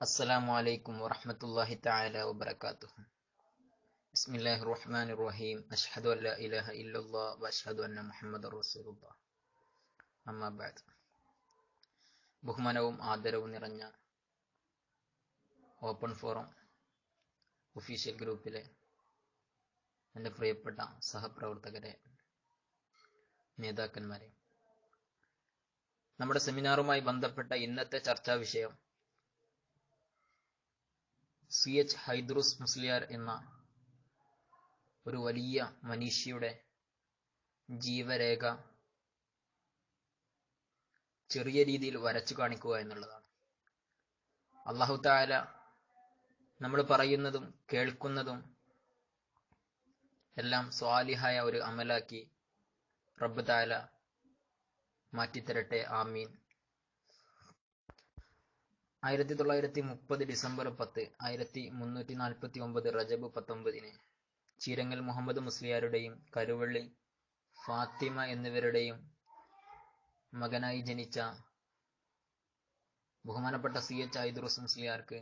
അസ്സലാമു അലൈക്കും വറഹ്മത്തുള്ളാഹി തആല വബറകാതുഹു. ബിസ്മില്ലാഹിർ റഹ്മാനിർ റഹീം അഷ്ഹദു അല്ലാ ഇലാഹ ഇല്ലല്ലാഹ് വഅഷ്ഹദു അന്ന മുഹമ്മദർ റസൂലുള്ളാഹ് അമ്മാ ബഅദ്. ബഹുമാനവും ആദരവും നിറഞ്ഞ ഓപ്പൺ ഫോറം ഒഫീഷ്യൽ ഗ്രൂപ്പിലെ എന്റെ പ്രിയപ്പെട്ട സഹപ്രവർത്തകരെ നേതാക്കന്മാരെ. നമ്മുടെ സെമിനാറുമായി ബന്ധപ്പെട്ട ഇന്നത്തെ ചർച്ചാ വിഷയം സി എച്ച് ഹൈദ്രൂസ് മുസ്ലിയാർ എന്ന ഒരു വലിയ മനീഷിയുടെ ജീവരേഖ ചെറിയ രീതിയിൽ വരച്ചു കാണിക്കുക എന്നുള്ളതാണ്. അള്ളാഹു താല നമ്മൾ പറയുന്നതും കേൾക്കുന്നതും എല്ലാം സ്വാലിഹായ ഒരു അമലാക്കി റബ്ബ് താല മാറ്റിത്തരട്ടെ. ആമീൻ. ആയിരത്തി തൊള്ളായിരത്തി മുപ്പത് ഡിസംബർ പത്ത് ആയിരത്തി മുന്നൂറ്റി നാൽപ്പത്തി ഒമ്പത് റജബ് പത്തൊമ്പതിന് ചീരങ്ങൽ മുഹമ്മദ് മുസ്ലിയാരുടെയും കരുവള്ളി ഫാത്തിമ എന്നിവരുടെയും മകനായി ജനിച്ച ബഹുമാനപ്പെട്ട സി എച്ച് ഐദുറുസ് മുസ്ലിയാർക്ക്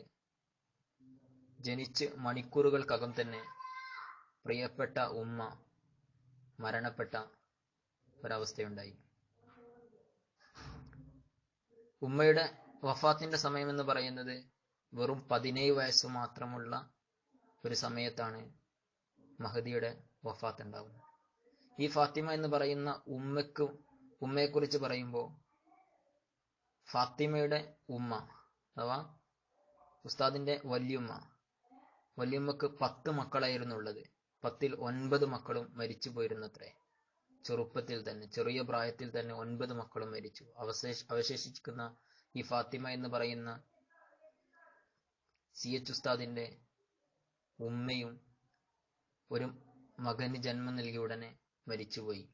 ജനിച്ച് മണിക്കൂറുകൾക്കകം തന്നെ പ്രിയപ്പെട്ട ഉമ്മ മരണപ്പെട്ട ഒരവസ്ഥയുണ്ടായി. ഉമ്മയുടെ വഫാത്തിന്റെ സമയം എന്ന് പറയുന്നത് വെറും പതിനേഴ് വയസ്സ് മാത്രമുള്ള ഒരു സമയത്താണ് മഹദിയുടെ വഫാത്ത് ഉണ്ടാവുന്നത്. ഈ ഫാത്തിമ എന്ന് പറയുന്ന ഉമ്മക്ക് ഉമ്മയെക്കുറിച്ച് പറയുമ്പോൾ ഫാത്തിമയുടെ ഉമ്മ അഥവാ ഉസ്താദിന്റെ വല്യുമ്മ. വല്യുമ്മക്ക് പത്ത് മക്കളായിരുന്നു ഉള്ളത്. പത്തിൽ ഒൻപത് മക്കളും മരിച്ചു പോയിരുന്നത്രേ. ചെറുപ്പത്തിൽ തന്നെ ചെറിയ പ്രായത്തിൽ തന്നെ ഒൻപത് മക്കളും മരിച്ചു. അവശേഷ അവശേഷിക്കുന്ന ഈ ഫാത്തിമ എന്ന് പറയുന്ന സി എച്ച് ഉസ്താദിന്റെ ഉമ്മയും ഒരു മകന് ജന്മം നൽകിയ ഉടനെ മരിച്ചുപോയി.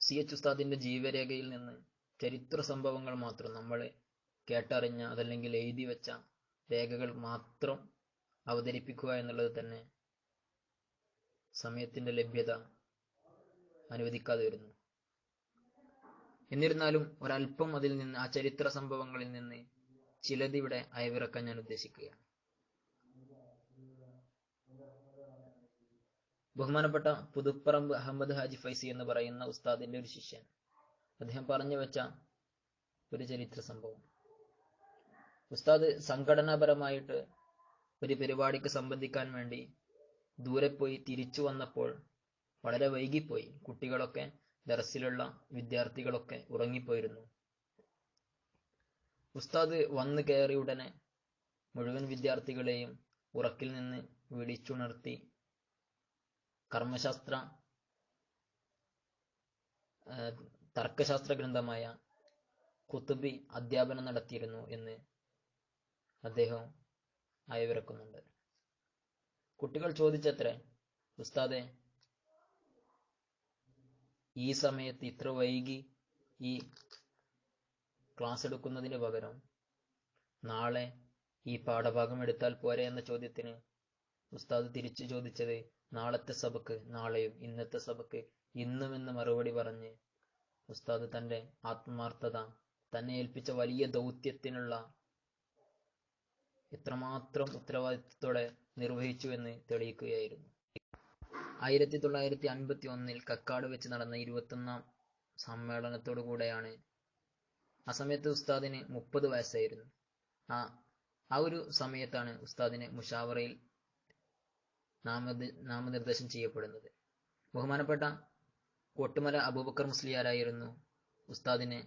സി എച്ച് ഉസ്താദിന്റെ ജീവരേഖയിൽ നിന്ന് ചരിത്ര സംഭവങ്ങൾ മാത്രം നമ്മൾ കേട്ടറിഞ്ഞ അതല്ലെങ്കിൽ എഴുതി വെച്ച രേഖകൾ മാത്രം അവതരിപ്പിക്കുക എന്നുള്ളത് തന്നെ സമയത്തിന്റെ ലഭ്യത അനുവദിക്കാതെ വരുന്നു. എന്നിരുന്നാലും ഒരല്പം അതിൽ നിന്ന് ആ ചരിത്ര സംഭവങ്ങളിൽ നിന്ന് ചിലത് ഇവിടെ അയവിറക്കാൻ ഞാൻ ഉദ്ദേശിക്കുകയാണ്. ബഹുമാനപ്പെട്ട പുതുപ്പറമ്പ് അഹമ്മദ് ഹാജി ഫൈസി എന്ന് പറയുന്ന ഉസ്താദിന്റെ ഒരു ശിഷ്യൻ. അദ്ദേഹം പറഞ്ഞു വെച്ച ഒരു ചരിത്ര സംഭവം. ഉസ്താദ് സംഘടനാപരമായിട്ട് ഒരു പരിപാടിക്ക് സംബന്ധിക്കാൻ വേണ്ടി ദൂരെ പോയി തിരിച്ചു വന്നപ്പോൾ വളരെ വൈകിപ്പോയി. കുട്ടികളൊക്കെ ദർസിലുള്ള വിദ്യാർത്ഥികളൊക്കെ ഉറങ്ങിപ്പോയിരുന്നു. ഉസ്താദ് വന്നു കയറിയ ഉടനെ മുഴുവൻ വിദ്യാർത്ഥികളെയും ഉറക്കിൽ നിന്ന് വിളിച്ചുണർത്തി കർമ്മശാസ്ത്ര തർക്കശാസ്ത്ര ഗ്രന്ഥമായ കുത്തുബി അധ്യാപനം നടത്തിയിരുന്നു എന്ന് അദ്ദേഹം അയവിറക്കുന്നുണ്ട് കുട്ടികൾ ചോദിച്ചത്രേ ഉസ്താദെ ഈ സമയത്ത് ഇത്ര വൈകി ഈ ക്ലാസ് എടുക്കുന്നതിന് പകരം നാളെ ഈ പാഠഭാഗം എടുത്താൽ പോരെ എന്ന ചോദ്യത്തിന് ഉസ്താദ് തിരിച്ചു ചോദിച്ചത് നാളത്തെ സഭക്ക് നാളെയും ഇന്നത്തെ സഭക്ക് ഇന്നും എന്ന് മറുപടി പറഞ്ഞ് ഉസ്താദ് തന്റെ ആത്മാർത്ഥത തന്നെ ഏൽപ്പിച്ച വലിയ ദൗത്യത്തിനുള്ള എത്രമാത്രം ഉത്തരവാദിത്വത്തോടെ നിർവഹിച്ചു എന്ന് തെളിയിക്കുകയായിരുന്നു. ആയിരത്തി തൊള്ളായിരത്തി അൻപത്തി ഒന്നിൽ കക്കാട് വെച്ച് നടന്ന ഇരുപത്തൊന്നാം സമ്മേളനത്തോടു കൂടെയാണ് ആ സമയത്ത് ഉസ്താദിന് മുപ്പത് വയസ്സായിരുന്നു. ആ ആ ഒരു സമയത്താണ് ഉസ്താദിനെ മുഷാവറയിൽ നാമ നാമനിർദ്ദേശം ചെയ്യപ്പെടുന്നത്. ബഹുമാനപ്പെട്ട കൊട്ടുമല അബൂബക്കർ മുസ്ലിയാരായിരുന്നു ഉസ്താദിനെ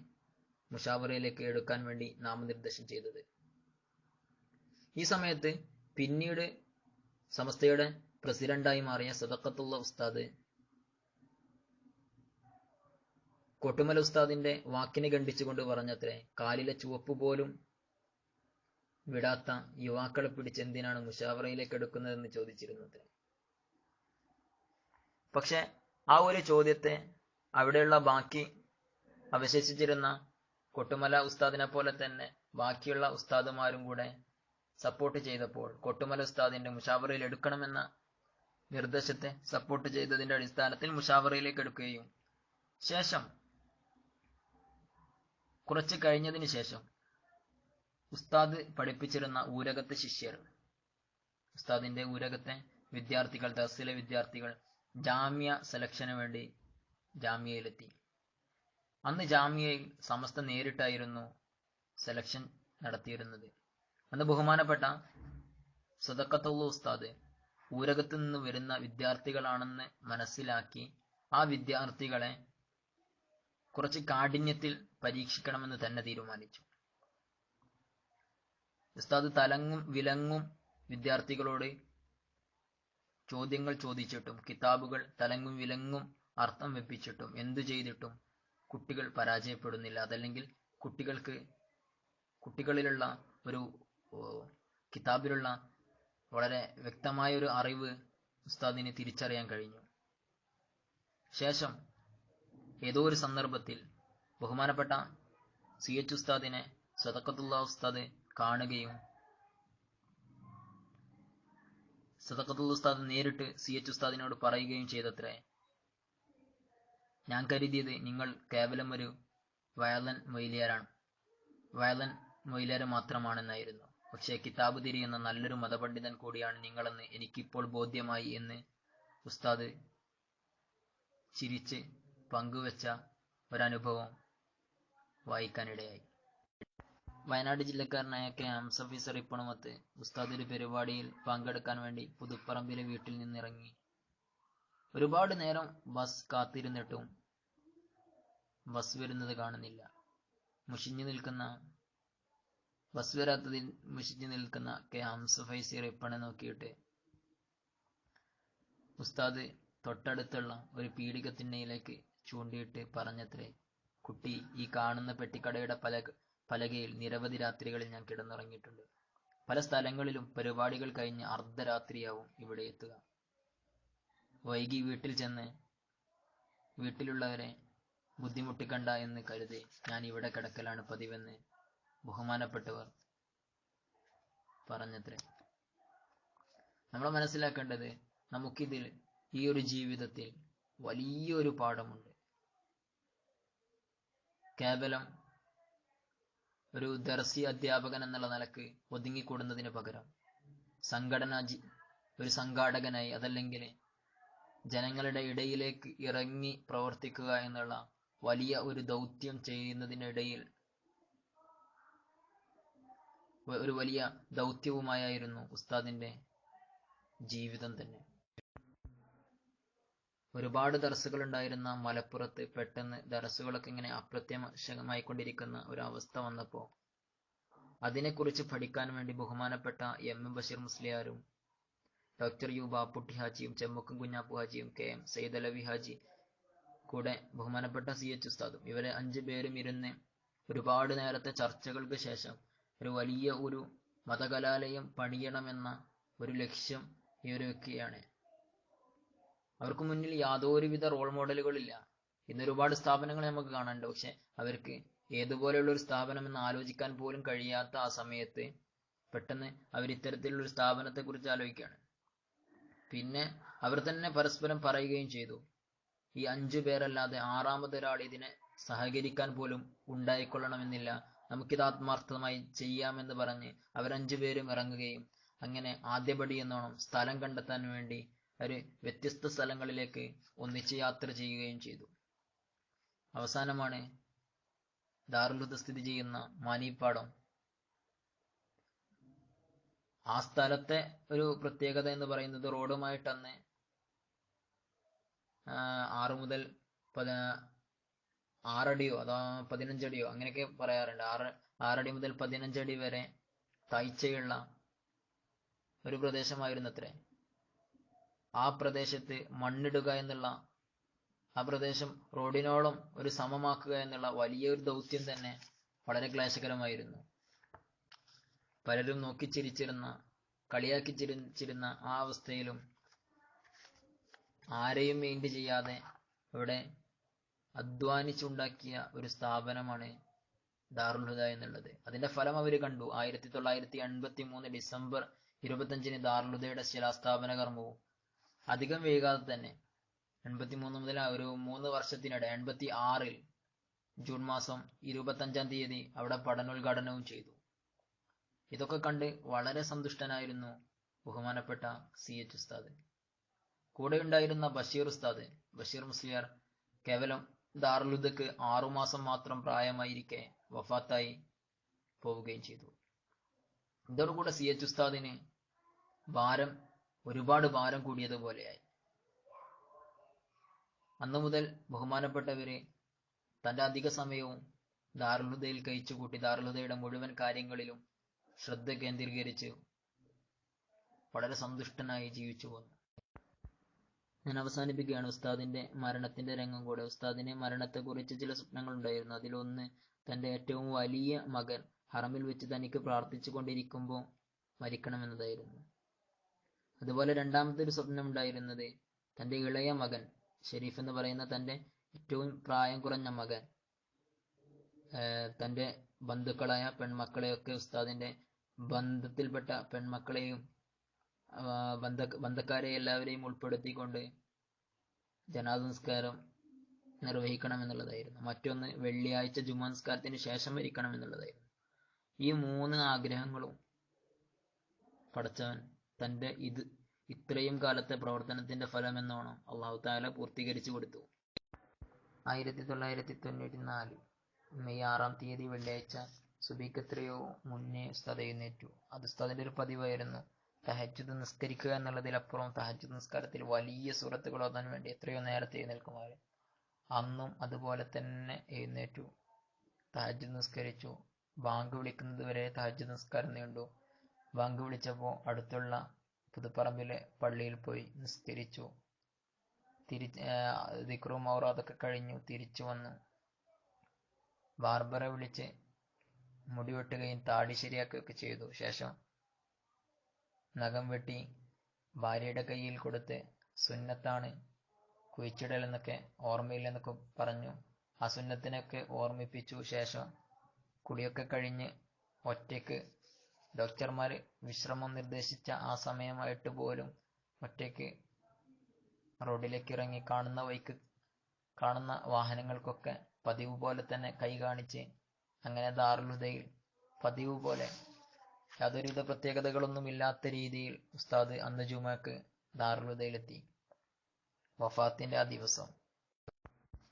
മുഷാവറയിലേക്ക് എടുക്കാൻ വേണ്ടി നാമനിർദ്ദേശം ചെയ്തത്. ഈ സമയത്ത് പിന്നീട് സമസ്തയുടെ പ്രസിഡന്റായി മാറിയ സദക്കത്തുള്ള ഉസ്താദ്. കൊട്ടുമല ഉസ്താദിന്റെ വാക്കിനെ ഖണ്ഡിച്ചുകൊണ്ട് പറഞ്ഞത്രേ കാലിലെ ചുവപ്പ് പോലും വിടാത്ത യുവാക്കളെ പിടിച്ച് എന്തിനാണ് മുഷാവറയിലേക്ക് എടുക്കുന്നതെന്ന് ചോദിച്ചിരുന്നത് പക്ഷെ ആ ഒരു ചോദ്യത്തെ അവിടെയുള്ള ബാക്കി അവശേഷിച്ചിരുന്ന കൊട്ടുമല ഉസ്താദിനെ പോലെ തന്നെ ബാക്കിയുള്ള ഉസ്താദുമാരും കൂടെ സപ്പോർട്ട് ചെയ്തപ്പോൾ കൊട്ടുമല ഉസ്താദിന്റെ മുഷാവറയിൽ എടുക്കണമെന്ന നിർദ്ദേശത്തെ സപ്പോർട്ട് ചെയ്തതിന്റെ അടിസ്ഥാനത്തിൽ മുഷാവറയിലേക്ക് എടുക്കുകയും. ശേഷം കുറച്ച് കഴിഞ്ഞതിന് ശേഷം ഉസ്താദ് പഠിപ്പിച്ചിരുന്ന ഊരകത്തെ ശിഷ്യർ ഉസ്താദിന്റെ ഊരകത്തെ വിദ്യാർത്ഥികൾ ദർസിലെ വിദ്യാർത്ഥികൾ ജാമ്യ സെലക്ഷന് വേണ്ടി ജാമ്യയിലെത്തി. അന്ന് ജാമ്യയിൽ സമസ്ത നേരിട്ടായിരുന്നു സെലക്ഷൻ നടത്തിയിരുന്നത്. അന്ന് ബഹുമാനപ്പെട്ട സദക്കത്തുള്ള ഉസ്താദ് ഊരകത്തു നിന്ന് വരുന്ന വിദ്യാർത്ഥികളാണെന്ന് മനസ്സിലാക്കി ആ വിദ്യാർത്ഥികളെ കുറച്ച് കാഠിന്യത്തിൽ പരീക്ഷിക്കണമെന്ന് തന്നെ തീരുമാനിച്ചു. ഉസ്താദ് തലങ്ങും വിലങ്ങും വിദ്യാർത്ഥികളോട് ചോദ്യങ്ങൾ ചോദിച്ചിട്ടും കിതാബുകൾ തലങ്ങും വിലങ്ങും അർത്ഥം വെപ്പിച്ചിട്ടും എന്തു ചെയ്തിട്ടും കുട്ടികൾ പരാജയപ്പെടുന്നില്ല. അതല്ലെങ്കിൽ കുട്ടികൾക്ക് കുട്ടികളിലുള്ള ഒരു കിതാബിലുള്ള വളരെ വ്യക്തമായ ഒരു അറിവ് ഉസ്താദിന് തിരിച്ചറിയാൻ കഴിഞ്ഞു. ശേഷം ഏതോ ഒരു സന്ദർഭത്തിൽ ബഹുമാനപ്പെട്ട സി എച്ച് ഉസ്താദിനെ സദക്കത്തുള്ള ഉസ്താദ് കാണുകയും സദക്കത്തുള്ള ഉസ്താദ് നേരിട്ട് സി എച്ച് ഉസ്താദിനോട് പറയുകയും ചെയ്തത്രേ ഞാൻ കരുതിയത് നിങ്ങൾ കേവലം ഒരു വയലൻ മൊയിലിയാരാണ്. വയലൻ മൊയിലിയാര് മാത്രമാണെന്നായിരുന്നു. പക്ഷേ കിതാബ് തിരിയുന്ന നല്ലൊരു മതപണ്ഡിതൻ കൂടിയാണ് നിങ്ങളെന്ന് എനിക്കിപ്പോൾ ബോധ്യമായി എന്ന് ഉസ്താദ് ചിരിച്ച് പങ്കുവെച്ച ഒരനുഭവം വായിക്കാനിടയായി. വയനാട് ജില്ലക്കാരനായ കെ ഹംസഫീസർ ഇപ്പണമത്ത് ഉസ്താദ് ഒരു പരിപാടിയിൽ പങ്കെടുക്കാൻ വേണ്ടി പുതുപ്പറമ്പിലെ വീട്ടിൽ നിന്നിറങ്ങി. ഒരുപാട് നേരം ബസ് കാത്തിരുന്നിട്ടും ബസ് വരുന്നത് കാണുന്നില്ല. മുഷിഞ്ഞു നിൽക്കുന്ന ബസ് വരാത്തതിൽ മുഷിഞ്ഞു നിൽക്കുന്ന കെ ഹംസ ഫൈസി റിപ്പണെ നോക്കിയിട്ട് ഉസ്താദ് തൊട്ടടുത്തുള്ള ഒരു പീഡികത്തിണ്ണയിലേക്ക് ചൂണ്ടിയിട്ട് പറഞ്ഞത്രേ കുട്ടി ഈ കാണുന്ന പെട്ടിക്കടയുടെ പല പലകയിൽ നിരവധി രാത്രികളിൽ ഞാൻ കിടന്നുറങ്ങിയിട്ടുണ്ട്. പല സ്ഥലങ്ങളിലും പരിപാടികൾ കഴിഞ്ഞ് അർദ്ധരാത്രിയാവും ഇവിടെ എത്തുക. വൈകി വീട്ടിൽ ചെന്ന് വീട്ടിലുള്ളവരെ ബുദ്ധിമുട്ടിക്കണ്ട എന്ന് കരുതി ഞാൻ ഇവിടെ കിടക്കലാണ് പതിവെന്ന് ബഹുമാനപ്പെട്ടവർ പറഞ്ഞത്രേ. നമ്മൾ മനസ്സിലാക്കേണ്ടത് നമുക്കിതിൽ ഈ ഒരു ജീവിതത്തിൽ വലിയൊരു പാഠമുണ്ട്. കേവലം ഒരു ദർസി അധ്യാപകൻ എന്നുള്ള നിലയ്ക്ക് ഒതുങ്ങിക്കൂടുന്നതിന് പകരം സംഘടന ഒരു സംഘാടകനായി അതല്ലെങ്കിൽ ജനങ്ങളുടെ ഇടയിലേക്ക് ഇറങ്ങി പ്രവർത്തിക്കുക എന്നുള്ള വലിയ ഒരു ദൗത്യം ചെയ്യുന്നതിനിടയിൽ ഒരു വലിയ ദൗത്യവുമായിരുന്നു ഉസ്താദിന്റെ ജീവിതം തന്നെ. ഒരുപാട് ദർസുകൾ ഉണ്ടായിരുന്ന മലപ്പുറത്ത് പെട്ടെന്ന് ദർസുകളൊക്കെ ഇങ്ങനെ അപ്രത്യക്ഷമായിക്കൊണ്ടിരിക്കുന്ന ഒരു അവസ്ഥ വന്നപ്പോൾ അതിനെക്കുറിച്ച് പഠിക്കാൻ വേണ്ടി ബഹുമാനപ്പെട്ട എം എം ബഷീർ മുസ്ലിയാരും ഡോക്ടർ യു ബാപ്പുട്ടി ഹാജിയും ചെമ്മക്കും കുഞ്ഞാപ്പു ഹാജിയും കെ എം സയ്യിദ് അലവി ഹാജി കൂടെ ബഹുമാനപ്പെട്ട സി എച്ച് ഉസ്താദും. ഇവരെ അഞ്ചു പേരും ഇരുന്ന് ഒരുപാട് നേരത്തെ ചർച്ചകൾക്ക് ശേഷം ഒരു വലിയ ഒരു മതകലാലയം പണിയണമെന്ന ഒരു ലക്ഷ്യം ഈ ഒരു വ്യക്തിയാണ് അവർക്ക് മുന്നിൽ യാതൊരുവിധ റോൾ മോഡലുകളില്ല ഇന്ന് ഒരുപാട് സ്ഥാപനങ്ങൾ നമുക്ക് കാണാനുണ്ട്. പക്ഷെ അവർക്ക് ഏതുപോലെയുള്ള ഒരു സ്ഥാപനം എന്ന് ആലോചിക്കാൻ പോലും കഴിയാത്ത ആ സമയത്ത് പെട്ടെന്ന് അവർ ഇത്തരത്തിലുള്ള ഒരു സ്ഥാപനത്തെ കുറിച്ച് ആലോചിക്കുകയാണ്. പിന്നെ അവർ തന്നെ പരസ്പരം പറയുകയും ചെയ്തു. ഈ അഞ്ചു പേരല്ലാതെ ആറാമതൊരാൾ ഇതിനെ സഹകരിക്കാൻ പോലും ഉണ്ടായിക്കൊള്ളണമെന്നില്ല. നമുക്കിത് ആത്മാർത്ഥമായി ചെയ്യാമെന്ന് പറഞ്ഞ് അവരഞ്ചു പേരും ഇറങ്ങുകയും അങ്ങനെ ആദ്യപടി എന്നോണം സ്ഥലം കണ്ടെത്താൻ വേണ്ടി ഒരു വ്യത്യസ്ത സ്ഥലങ്ങളിലേക്ക് ഒന്നിച്ച് യാത്ര ചെയ്യുകയും ചെയ്തു. അവസാനമാണ് ദാറുലുദ് സ്ഥിതി ചെയ്യുന്ന മാനിപ്പാടം. ആ സ്ഥലത്തെ ഒരു പ്രത്യേകത എന്ന് പറയുന്നത് റോഡുമായിട്ട് അന്ന് ആറ് മുതൽ പത ആറടിയോ അതോ പതിനഞ്ചടിയോ? അങ്ങനെയൊക്കെ പറയാറുണ്ട്. ആറ് ആറടി മുതൽ പതിനഞ്ചടി വരെ താഴ്ചയുള്ള ഒരു പ്രദേശമായിരുന്നു അത്രേ ആ പ്രദേശത്ത് മണ്ണിടുക എന്നുള്ള ആ പ്രദേശം റോഡിനോളം ഒരു സമമാക്കുക എന്നുള്ള വലിയൊരു ദൗത്യം തന്നെ വളരെ ക്ലേശകരമായിരുന്നു. പലരും നോക്കിച്ചിരിച്ചിരുന്ന കളിയാക്കി ചിരിച്ചിരുന്ന ആ അവസ്ഥയിലും ആരെയും മെയിന്റ് ചെയ്യാതെ ഇവിടെ അധ്വാനിച്ചുണ്ടാക്കിയ ഒരു സ്ഥാപനമാണ് ദാറുൽ ഹുദ എന്നുള്ളത്. അതിന്റെ ഫലം അവർ കണ്ടു. ആയിരത്തി തൊള്ളായിരത്തി എൺപത്തി മൂന്ന് ഡിസംബർ ഇരുപത്തഞ്ചിന് ദാറുൽ ഹുദയുടെ ശിലാസ്ഥാപന കർമ്മവും അധികം വൈകാതെ തന്നെ. എൺപത്തി മൂന്ന് മുതൽ ഒരു മൂന്ന് വർഷത്തിനിടെ എൺപത്തി ആറിൽ ജൂൺ മാസം ഇരുപത്തഞ്ചാം തീയതി അവിടെ പഠനോദ്ഘാടനവും ചെയ്തു. ഇതൊക്കെ കണ്ട് വളരെ സന്തുഷ്ടനായിരുന്നു ബഹുമാനപ്പെട്ട സി എച്ച് ഉസ്താദ്. കൂടെ ഉണ്ടായിരുന്ന ബഷീർ ഉസ്താദ് ബഷീർ മുസ്ലിയാർ കേവലം ദാറുലുദക്ക് ആറുമാസം മാത്രം പ്രായമായിരിക്കെ വഫാത്തായി പോവുകയും ചെയ്തു. ഇതോടുകൂടെ സി എച്ച് ഉസ്താദിന് ഭാരം ഒരുപാട് ഭാരം കൂടിയതുപോലെയായി. അന്നു മുതൽ ബഹുമാനപ്പെട്ടവര് തന്റെ അധിക സമയവും ദാറുലുദയിൽ കഴിച്ചുകൂട്ടി ദാറുലുദയുടെ മുഴുവൻ കാര്യങ്ങളിലും ശ്രദ്ധ കേന്ദ്രീകരിച്ച് വളരെ സന്തുഷ്ടനായി ജീവിച്ചു വന്നു ഞാൻ അവസാനിപ്പിക്കുകയാണ്. ഉസ്താദിന്റെ മരണത്തിന്റെ രംഗം കൂടെ. ഉസ്താദിന് മരണത്തെക്കുറിച്ച് ചില സ്വപ്നങ്ങൾ സ്വപ്നങ്ങളുണ്ടായിരുന്നു. അതിലൊന്ന് തന്റെ ഏറ്റവും വലിയ മകൻ ഹറമിൽ വെച്ച് തനിക്ക് പ്രാർത്ഥിച്ചു കൊണ്ടിരിക്കുമ്പോൾ മരിക്കണമെന്നതായിരുന്നു. അതുപോലെ രണ്ടാമത്തെ ഒരു സ്വപ്നം ഉണ്ടായിരുന്നത് തന്റെ ഇളയ മകൻ ഷെരീഫ് എന്ന് പറയുന്ന തന്റെ ഏറ്റവും പ്രായം കുറഞ്ഞ മകൻ തന്റെ ബന്ധുക്കളായ പെൺമക്കളെയൊക്കെ ഉസ്താദിന്റെ ബന്ധത്തിൽപ്പെട്ട പെൺമക്കളെയും ബന്ധ ബന്ധക്കാരെ എല്ലാവരെയും ഉൾപ്പെടുത്തിക്കൊണ്ട് ജനാദ നിസ്കാരം നിർവഹിക്കണം എന്നുള്ളതായിരുന്നു മറ്റൊന്ന് വെള്ളിയാഴ്ച ജുമാ നിസ്കാരത്തിന് ശേഷം മരിക്കണം എന്നുള്ളതായിരുന്നു ഈ മൂന്ന് ആഗ്രഹങ്ങളും പടച്ചവൻ തന്റെ ഇത് ഇത്രയും കാലത്തെ പ്രവർത്തനത്തിന്റെ ഫലം എന്നോണം അള്ളാഹു താല പൂർത്തീകരിച്ചു കൊടുത്തു. ആയിരത്തി തൊള്ളായിരത്തി തൊണ്ണൂറ്റി നാല് മെയ് ആറാം തീയതി വെള്ളിയാഴ്ച സുബീക്ക് എത്രയോ മുന്നേ ഉസ്താദ് എഴുന്നേറ്റു. അത് ഉസ്താദിന്റെ ഒരു പതിവായിരുന്നു. തഹജുദ് നിസ്കരിക്കുക എന്നുള്ളതിലപ്പുറം തഹജുദ് നിസ്കാരത്തിൽ വലിയ സൂറത്തുകൾ ഓതാൻ വേണ്ടി എത്രയോ നേരത്തെ എഴുന്നേൽക്കുമായിരുന്നു അന്നും അതുപോലെ തന്നെ എഴുന്നേറ്റു. തഹജുദ് നിസ്കരിച്ചു. ബാങ്ക് വിളിക്കുന്നത് വരെ തഹജുദ് നിസ്കാരം നീണ്ടു. ബാങ്ക് വിളിച്ചപ്പോൾ അടുത്തുള്ള പുതുപ്പറമ്പിലെ പള്ളിയിൽ പോയി നിസ്കരിച്ചു. തിരിച്ച് ദിക്റും ഔറാദൊക്കെ കഴിഞ്ഞു. തിരിച്ചു വന്നു. ബാർബറെ വിളിച്ച് മുടി വെട്ടുകയും താടി ശരിയാക്കുകയൊക്കെ ചെയ്തു. ശേഷം നഖം വെട്ടി ഭാര്യയുടെ കയ്യിൽ കൊടുത്ത് സുന്നത്താണ് കുഴിച്ചിടൽ എന്നൊക്കെ ഓർമ്മയില്ലെന്നൊക്കെ പറഞ്ഞു. ആ സുന്നത്തിനൊക്കെ ഓർമ്മിപ്പിച്ചു ശേഷം കുടിയൊക്കെ കഴിഞ്ഞ് ഒറ്റയ്ക്ക് ഡോക്ടർമാർ വിശ്രമം നിർദ്ദേശിച്ച ആ സമയമായിട്ട് പോലും ഒറ്റയ്ക്ക് റോഡിലേക്ക് ഇറങ്ങി കാണുന്ന വൈക്ക് കാണുന്ന വാഹനങ്ങൾക്കൊക്കെ പതിവ് പോലെ തന്നെ കൈ കാണിച്ച് അങ്ങനെ ദാറുൽഹുദയിൽ പതിവ് പോലെ യാതൊരുവിധ പ്രത്യേകതകളൊന്നും ഇല്ലാത്ത രീതിയിൽ ഉസ്താദ് അന്ന് ജുമാക്ക് ദാറുലുദയിലെത്തി വഫാത്തിന്റെ ആ ദിവസം.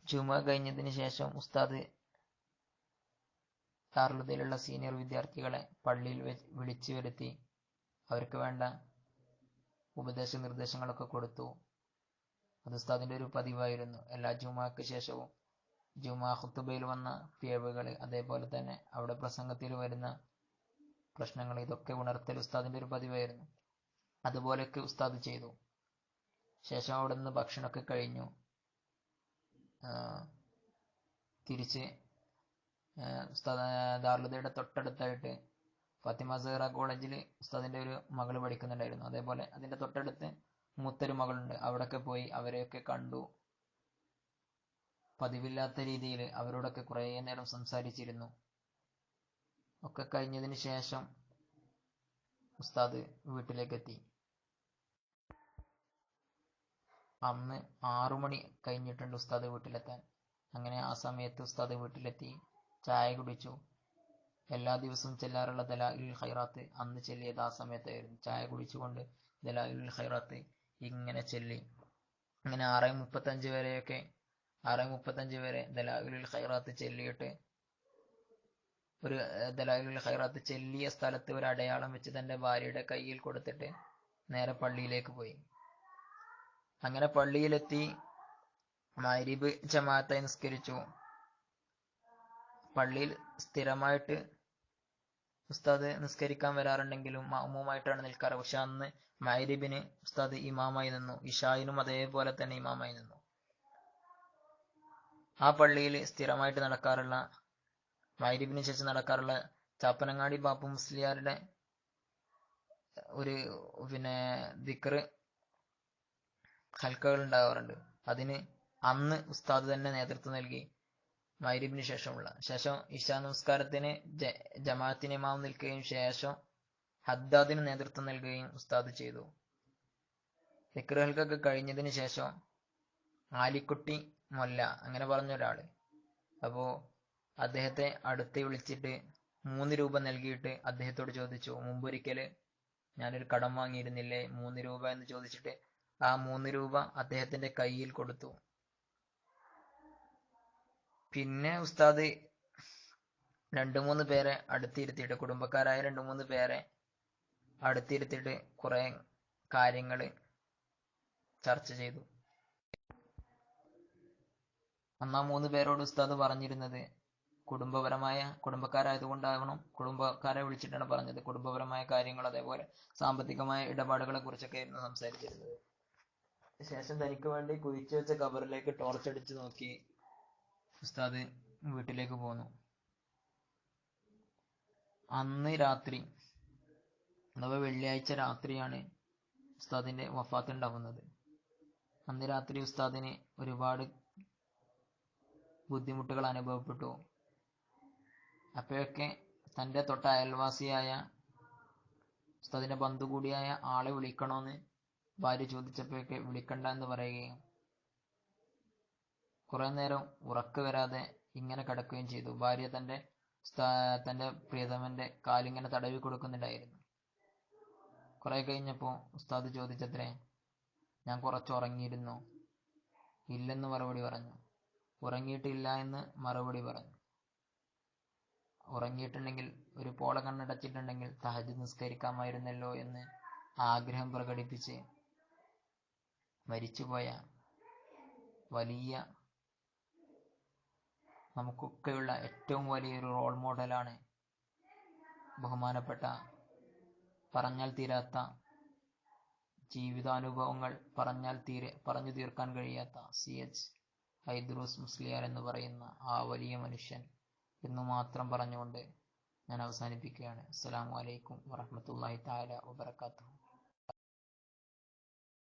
ജുമ കഴിഞ്ഞതിന് ശേഷം ഉസ്താദ് ദാറുലുദയിലുള്ള സീനിയർ വിദ്യാർത്ഥികളെ പള്ളിയിൽ വിളിച്ചു വരുത്തി. അവർക്ക് വേണ്ട ഉപദേശ നിർദ്ദേശങ്ങളൊക്കെ കൊടുത്തു. അത് ഉസ്താദിന്റെ ഒരു പതിവായിരുന്നു. എല്ലാ ജുമാക്ക് ശേഷവും ജുമാ ഹുത്തുബയിൽ വന്ന പിയവുകൾ അതേപോലെ തന്നെ അവിടെ പ്രസംഗത്തിൽ വരുന്ന പ്രശ്നങ്ങൾ ഇതൊക്കെ ഉണർത്തൽ ഉസ്താദിന്റെ ഒരു പതിവായിരുന്നു. അതുപോലെയൊക്കെ ഉസ്താദ് ചെയ്തു. ശേഷം അവിടെ നിന്ന് ഭക്ഷണമൊക്കെ കഴിഞ്ഞു. തിരിച്ച് ഉസ്താദ് ദാർലുദയുടെ തൊട്ടടുത്തായിട്ട് ഫാത്തിമ സഹറ കോളേജിൽ ഉസ്താദിന്റെ ഒരു മകൾ പഠിക്കുന്നുണ്ടായിരുന്നു. അതേപോലെ അതിന്റെ തൊട്ടടുത്ത് മൂത്തൊരു മകളുണ്ട്. അവിടെയൊക്കെ പോയി അവരെയൊക്കെ കണ്ടു. പതിവില്ലാത്ത രീതിയിൽ അവരോടൊക്കെ കുറേ നേരം സംസാരിച്ചിരുന്നു. ഒക്കെ കഴിഞ്ഞതിന് ശേഷം ഉസ്താദ് വീട്ടിലേക്ക് എത്തി അന്ന് ആറു മണി കഴിഞ്ഞിട്ടുണ്ട് ഉസ്താദ് വീട്ടിലെത്താൻ. അങ്ങനെ ആ സമയത്ത് ഉസ്താദ് വീട്ടിലെത്തി ചായ കുടിച്ചു. എല്ലാ ദിവസവും ചെല്ലാറുള്ള ദലാഇൽ ഹൈറാത്ത് അന്ന് ചെല്ലിയത് ആ സമയത്തായിരുന്നു. ചായ കുടിച്ചുകൊണ്ട് ദലാഇൽ ഹൈറാത്ത് ഇങ്ങനെ ചെല്ലി. അങ്ങനെ ആറ് മുപ്പത്തഞ്ച് വരെയൊക്കെ ആറ് മുപ്പത്തഞ്ച് വരെ ദലാഇൽ ഹൈറാത്ത് ചെല്ലിയിട്ട് ഒരു ദലാലുൽ ഹൈറാത്ത് ചെല്ലിയ സ്ഥലത്ത് ഒരു അടയാളം വെച്ച് തന്റെ ഭാര്യയുടെ കയ്യിൽ കൊടുത്തിട്ട് നേരെ പള്ളിയിലേക്ക് പോയി. അങ്ങനെ പള്ളിയിലെത്തി. മൈരിബ് ജമാഅത്തെ നിസ്കരിച്ചു. പള്ളിയിൽ സ്ഥിരമായിട്ട് ഉസ്താദ് നിസ്കരിക്കാൻ വരാറുണ്ടെങ്കിലും മാമുമായിട്ടാണ് നിൽക്കാറ്. പക്ഷെ അന്ന് മൈരിബിന് ഉസ്താദ് ഇമാമായി നിന്നു. ഇഷായിനും അതേപോലെ തന്നെ ഇമാമായി നിന്നു. ആ പള്ളിയിൽ സ്ഥിരമായിട്ട് നടക്കാറുള്ള മൈരിബിന് ശേഷം നടക്കാറുള്ള ചാപ്പനങ്ങാടി ബാപ്പു മുസ്ലിയാരുടെ ഒരു പിന്നെ ദിക്കറ് ഹൽക്കകൾ ഉണ്ടാകാറുണ്ട് അതിന് അന്ന് ഉസ്താദ് തന്നെ നേതൃത്വം നൽകി മൈരിബിന് ശേഷമുള്ള. ശേഷം ഇഷാ നമസ്കാരത്തിന് ജമാഅത്തിന് ഇമാം നിൽക്കുകയും ശേഷം ഹദ്ദാദിന് നേതൃത്വം നൽകുകയും ഉസ്താദ് ചെയ്തു. ദിക്കറുകൾക്കൊക്കെ കഴിഞ്ഞതിന് ശേഷം ആലിക്കുട്ടി മൊല്ല അങ്ങനെ പറഞ്ഞ ഒരാൾ. അപ്പോ അദ്ദേഹത്തെ അടുത്ത് വിളിച്ചിട്ട് മൂന്ന് രൂപ നൽകിയിട്ട് അദ്ദേഹത്തോട് ചോദിച്ചു മുമ്പൊരിക്കൽ ഞാനൊരു കടം വാങ്ങിയിരുന്നില്ലേ? മൂന്ന് രൂപ എന്ന് ചോദിച്ചിട്ട് ആ മൂന്ന് രൂപ അദ്ദേഹത്തിന്റെ കയ്യിൽ കൊടുത്തു. പിന്നെ ഉസ്താദ് രണ്ടു മൂന്ന് പേരെ അടുത്തിരുത്തിയിട്ട് കുടുംബക്കാരായ രണ്ടു മൂന്ന് പേരെ അടുത്തിരുത്തിയിട്ട് കുറെ കാര്യങ്ങൾ ചർച്ച ചെയ്തു. അന്നാ മൂന്ന് പേരോട് ഉസ്താദ് പറഞ്ഞിരുന്നത് കുടുംബപരമായ കുടുംബക്കാരായതുകൊണ്ടാവണം കുടുംബക്കാരെ വിളിച്ചിട്ടാണ് പറഞ്ഞത്. കുടുംബപരമായ കാര്യങ്ങൾ അതേപോലെ സാമ്പത്തികമായ ഇടപാടുകളെ കുറിച്ചൊക്കെ ആയിരുന്നു സംസാരിച്ചിരുന്നത്. ശേഷം തനിക്ക് വേണ്ടി കുഴിച്ചു വെച്ച കബറിലേക്ക് അടിച്ചു നോക്കി ഉസ്താദ് വീട്ടിലേക്ക് പോന്നു. അന്ന് രാത്രി അഥവാ വെള്ളിയാഴ്ച രാത്രിയാണ് ഉസ്താദിന്റെ വഫാത്ത് ഉണ്ടാവുന്നത്. അന്ന് രാത്രി ഉസ്താദിന് ഒരുപാട് ബുദ്ധിമുട്ടുകൾ അനുഭവപ്പെട്ടു. അപ്പോഴൊക്കെ തന്റെ തൊട്ട അയൽവാസിയായ ഉസ്താദിന്റെ ബന്ധു കൂടിയായ ആളെ വിളിക്കണമെന്ന് ഭാര്യ ചോദിച്ചപ്പോഴൊക്കെ വിളിക്കണ്ട എന്ന് പറയുകയും കുറേ നേരം ഉറക്ക വരാതെ ഇങ്ങനെ കിടക്കുകയും ചെയ്തു. ഭാര്യ തന്റെ തന്റെ പ്രിയതമന്റെ കാലിങ്ങനെ തടവി കൊടുക്കുന്നുണ്ടായിരുന്നു. കുറേ കഴിഞ്ഞപ്പോൾ ഉസ്താദ് ചോദിച്ചത്രേ ഞാൻ കുറച്ച് ഉറങ്ങിയിരുന്നു. ഇല്ലെന്ന് മറുപടി പറഞ്ഞു. ഉറങ്ങിയിട്ടില്ല എന്ന് മറുപടി പറഞ്ഞു. ഉറങ്ങിയിട്ടുണ്ടെങ്കിൽ ഒരു പോള കണ്ണടച്ചിട്ടുണ്ടെങ്കിൽ തഹജ് നിസ്കരിക്കാമായിരുന്നല്ലോ എന്ന് ആഗ്രഹം പ്രകടിപ്പിച്ച് മരിച്ചുപോയ വലിയ നമുക്കൊക്കെയുള്ള ഏറ്റവും വലിയൊരു റോൾ മോഡലാണ് ബഹുമാനപ്പെട്ട പറഞ്ഞാൽ തീരാത്ത ജീവിതാനുഭവങ്ങൾ പറഞ്ഞാൽ തീരെ പറഞ്ഞു തീർക്കാൻ കഴിയാത്ത സി എച്ച് ഹൈദ്രൂസ് മുസ്ലിയാർ എന്ന് പറയുന്ന ആ വലിയ മനുഷ്യൻ. എന്ന് മാത്രം പറഞ്ഞുകൊണ്ട് ഞാൻ അവസാനിപ്പിക്കുകയാണ്. അസ്സലാമു അലൈക്കും വറഹ്മത്തുള്ളാഹി താല വബറകാതുഹു.